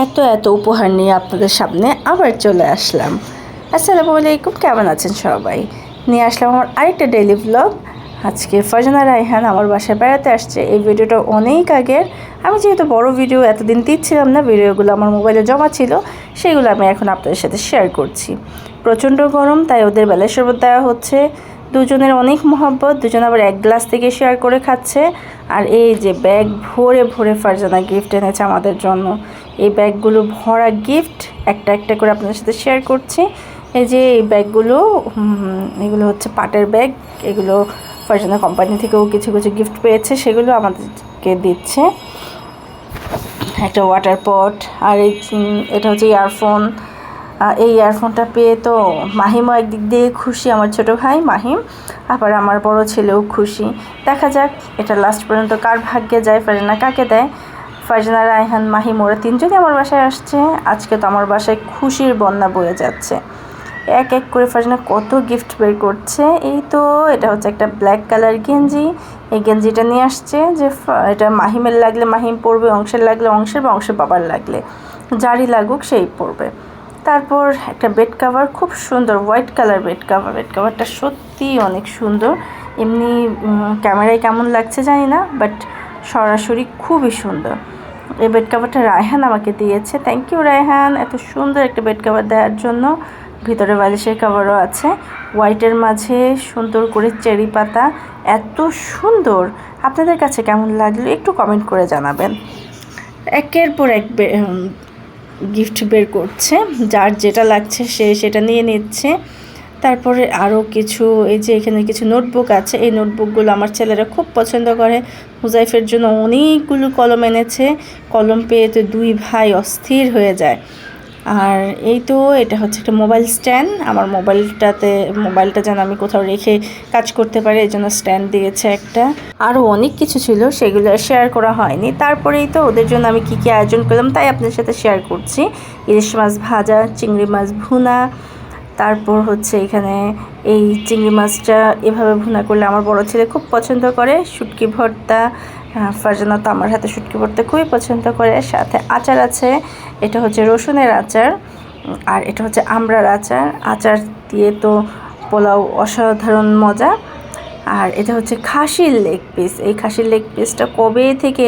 এত এত উপহার নিয়ে আপনাদের সামনে আবার চলে আসলাম। আসসালামু আলাইকুম, কেমন আছেন সবাই? নিয়ে আসলাম আমার আরেকটা ডেইলি ব্লগ আজকে ফারজানা রায়হান আমার বাসায় বেড়াতে আসছে। এই ভিডিওটা অনেক আগের। আমি যেহেতু বড় ভিডিও, এতদিন দিচ্ছিলাম না, ভিডিওগুলো আমার মোবাইলে জমা ছিল, সেগুলো আমি এখন আপনাদের সাথে শেয়ার করছি। প্রচণ্ড গরম, তাই ওদের বেলায় শরবত দেওয়া হচ্ছে। দুজনের অনেক মহব্বত, দুজন আবার এক গ্লাস থেকে শেয়ার করে খাচ্ছে। আর এই যে ব্যাগ ভরে ভরে ফারজানা গিফট এনেছে আমাদের জন্য। এই ব্যাগগুলো ভরা গিফট একটা একটা করে আপনাদের সাথে শেয়ার করছি। এই যে এই ব্যাগগুলো এগুলো হচ্ছে পাটের ব্যাগ এগুলো ফারজানা কোম্পানি থেকেও কিছু কিছু গিফট পেয়েছে, সেগুলো আমাদেরকে দিচ্ছে। একটা ওয়াটার পট আর এই এটা হচ্ছে ইয়ারফোন এই ইয়ারফোনটা পেয়ে তো মাহিমও একদিক দিয়ে খুশি, আমার ছোট ভাই মাহিম, আবার আমার বড় ছেলেও খুশি। দেখা যাক, এটা লাস্ট পর্যন্ত কার ভাগ্যে যায়, ফারজানা কাকে দেয়? ফারজানা, রায়হান, মাহিম, ওরা তিনজনই আমার বাসায় আসছে। আজকে তো আমার বাসায় খুশির বন্যা বয়ে যাচ্ছে। এক এক করে ফারজানা কত গিফট বের করছে। এই তো, এটা হচ্ছে একটা ব্ল্যাক কালার গেঞ্জি। এই গেঞ্জিটা নিয়ে আসছে যে এটা মাহিমের লাগলে মাহিম পরবে, অংশের লাগলে অংশের বা অংশের বাবার লাগলে। যারই লাগুক সেই পরবে। তারপর একটা বেড কাভার খুব সুন্দর white colour bed cover bed কাভারটা সত্যিই অনেক সুন্দর। এমনি ক্যামেরায় কেমন লাগছে জানি না বাট সরাসরি খুবই সুন্দর। এই বেড কাভারটা রায়হান আমাকে দিয়েছে। Thank you Raihan. এত সুন্দর একটা বেড কাভার দেওয়ার জন্য। ভিতরে বালিশের কাভারও আছে। হোয়াইটের মাঝে সুন্দর করে চেরি পাতা। এত সুন্দর। আপনাদের কাছে কেমন লাগল একটু কমেন্ট করে জানাবেন। একের পর এক গিফট বের করছে, যার যেটা লাগছে সে সেটা নিয়ে নিচ্ছে। তারপরে আরও কিছু, এই যে এখানে কিছু নোটবুক আছে, এই নোটবুকগুলো আমার ছেলেরা খুব পছন্দ করে। হুজাইফের জন্য অনেকগুলো কলম এনেছে, কলম পেয়ে তো দুই ভাই অস্থির হয়ে যায়। আর এই তো এটা হচ্ছে একটা মোবাইল স্ট্যান্ড আমার মোবাইলটাতে মোবাইলটা যেন আমি কোথাও রেখে কাজ করতে পারি, এই জন্য স্ট্যান্ড দিয়েছে একটা। আরও অনেক কিছু ছিল, সেগুলো শেয়ার করা হয়নি। তারপরেই তো ওদের জন্য আমি কী কী আয়োজন করলাম, তাই আপনার সাথে শেয়ার করছি। ইলিশ মাছ ভাজা, চিংড়ি মাছ ভুনা, তারপর হচ্ছে এখানে এই চিংড়ি মাছটা এভাবে ভুনা করলে আমার বড় ছেলে খুব পছন্দ করে। শুটকি ভর্তা ফারজানা তো আমার হাতে শুটকি পড়তে খুবই পছন্দ করে। সাথে আচার আছে, এটা হচ্ছে রসুনের আচার, আর এটা হচ্ছে আমড়ার আচার। আচার দিয়ে তো পোলাও অসাধারণ মজা। আর এটা হচ্ছে খাসির লেগ পিস। এই খাসির লেগ পিসটা কবে থেকে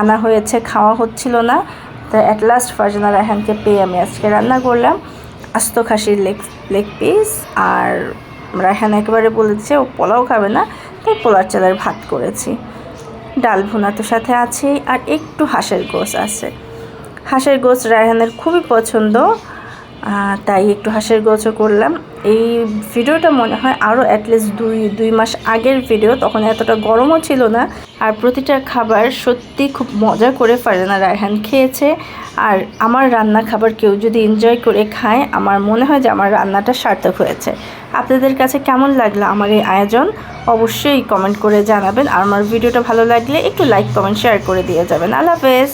আনা হয়েছে খাওয়া হচ্ছিল না। তো অ্যাট লাস্ট ফারজানা রায়হানকে পেয়ে আমি আজকে রান্না করলাম আস্ত খাসির লেগ লেগ পিস। আর রায়হান একেবারে বলেছে, ও পোলাও খাবে না। তাই পোলার চালের ভাত করেছি। ডাল ভুনা তো সাথে আছেই, আর একটু হাঁসের গোস আছে। হাঁসের গোস রায়হানের খুবই পছন্দ তাই একটু হাঁসের গোছও করলাম। এই ভিডিওটা মনে হয় আরও অ্যাটলিস্ট দুই দুই মাস আগের ভিডিও তখন এতটা গরমও ছিল না। আর প্রতিটা খাবার সত্যি খুব মজা করে ফারজানা রায়হান খেয়েছে। আর আমার রান্না খাবার কেউ যদি এনজয় করে খায়, আমার মনে হয় যে আমার রান্নাটা সার্থক হয়েছে। আপনাদের কাছে কেমন লাগল আমার এই আয়োজন? অবশ্যই কমেন্ট করে জানাবেন। আর আমার ভিডিওটা ভালো লাগলে একটু লাইক কমেন্ট শেয়ার করে দিয়ে যাবেন। আল্লাহ হাফেজ।